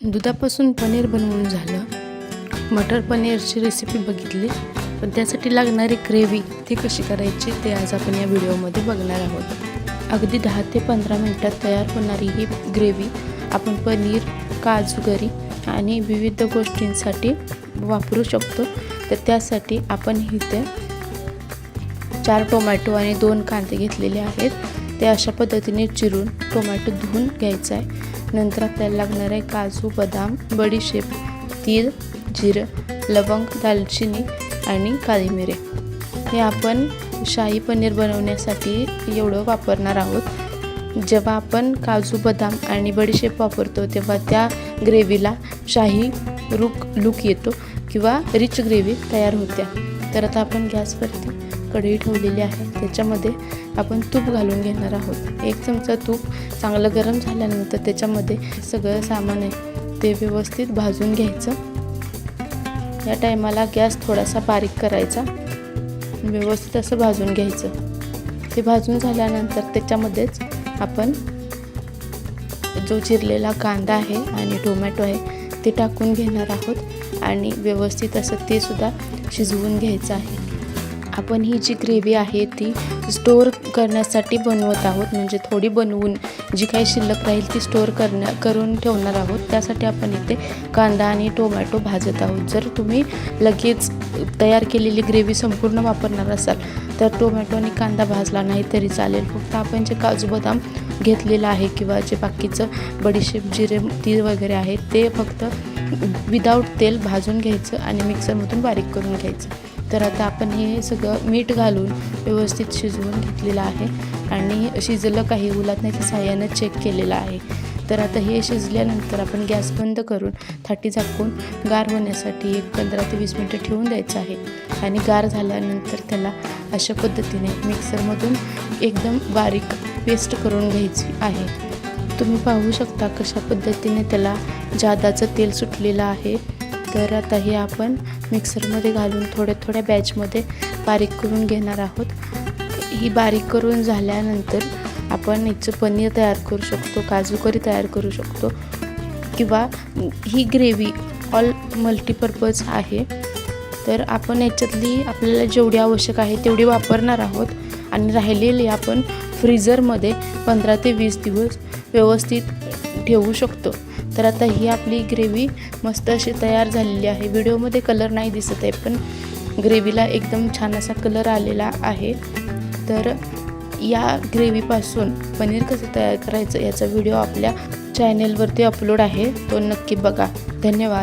दुधापासून पनीर बनवून झालं. मटर पनीरची रेसिपी बघितली. पण त्यासाठी लागणारी ग्रेव्ही ती कशी करायची ते आज आपण या व्हिडिओमध्ये बघणार आहोत. अगदी दहा ते पंधरा मिनटात तयार होणारी ही ग्रेव्ही आपण पनीर काजूगरी आणि विविध गोष्टींसाठी वापरू शकतो. तर त्यासाठी आपण इथे चार टोमॅटो आणि दोन कांदे घेतलेले आहेत. ते अशा पद्धतीने चिरून टोमॅटो धुवून घ्यायचं आहे. नंतर आपल्याला लागणार आहे काजू बदाम बडीशेप तीळ जिरं लवंग दालचिनी आणि काळी मिरे हे आपण शाही पनीर बनवण्यासाठी एवढं वापरणार आहोत. जेव्हा आपण काजू बदाम आणि बडीशेप वापरतो तेव्हा त्या ग्रेव्हीला शाही रुक लुक येतो किंवा रिच ग्रेव्ही तयार होत्या तर आता आपण गॅसवरती कढई ठेवलेली आहे. त्याच्यामध्ये आपण तूप घालून घेणार आहोत. एक चमचा तूप चांगलं गरम झाल्यानंतर त्याच्यामध्ये सगळं सामान आहे ते व्यवस्थित भाजून घ्यायचं. या टायमाला गॅस थोडासा बारीक करायचा. व्यवस्थित असं भाजून घ्यायचं. ते भाजून झाल्यानंतर त्याच्यामध्येच आपण जो चिरलेला कांदा आहे आणि टोमॅटो आहे ते टाकून घेणार आहोत. आणि व्यवस्थित असं ते सुद्धा शिजवून घ्यायचं आहे. आपण ही जी ग्रेव्ही आहे ती स्टोअर करण्यासाठी बनवत आहोत म्हणजे थोडी बनवून जी काही शिल्लक राहील ती स्टोअर करण्या करून ठेवणार आहोत. त्यासाठी आपण इथे कांदा आणि टोमॅटो भाजत आहोत. जर तुम्ही लगेच तयार केलेली ग्रेव्ही संपूर्ण वापरणार असाल तर टोमॅटो आणि कांदा भाजला नाही तरी चालेल. फक्त आपण जे काजू बदाम घेतलेलं आहे किंवा जे बाकीचं बडीशेप जिरे ती वगैरे आहे ते फक्त विदाऊट तेल भाजून घ्यायचं आणि मिक्सरमधून बारीक करून घ्यायचं. तर आता आपण हे सगळं मीठ घालून व्यवस्थित शिजवून घेतलेलं आहे आणि शिजलं काही उलाटण्याच्या साह्यानं चेक केलेलं आहे. तर आता हे शिजल्यानंतर आपण गॅस बंद करून थाटी झाकून गार होण्यासाठी एक पंधरा ते वीस मिनटं ठेवून द्यायचं आहे. आणि गार झाल्यानंतर त्याला अशा पद्धतीने मिक्सरमधून एकदम बारीक पेस्ट करून घ्यायची आहे. तुम्ही पाहू शकता कशा पद्धतीने त्याला जादाचं तेल सुटलेलं आहे. तर आता हे आपण मिक्सरमध्ये घालून थोड्या थोड्या बॅचमध्ये बारीक करून घेणार आहोत. ही बारीक करून झाल्यानंतर आपण हिचं पनीर तयार करू शकतो काजू करी तयार करू शकतो किंवा ही ग्रेव्ही ऑल मल्टीपर्पज आहे. तर आपण याच्यातली आपल्याला जेवढी आवश्यक आहे तेवढी वापरणार आहोत. आणि राहिलेली आपण फ्रीझरमध्ये पंधरा ते वीस दिवस व्यवस्थित ठेवू शकतो. तर आता ही आपली ग्रेव्ही मस्त अशी तयार झालेली आहे. व्हिडिओमध्ये कलर नाही दिसत आहे पण ग्रेव्हीला एकदम छान असा कलर आलेला आहे. तर या ग्रेव्हीपासून पनीर कसं तयार करायचं याचा व्हिडिओ आपल्या चॅनेलवरती अपलोड आहे तो नक्की बघा. धन्यवाद.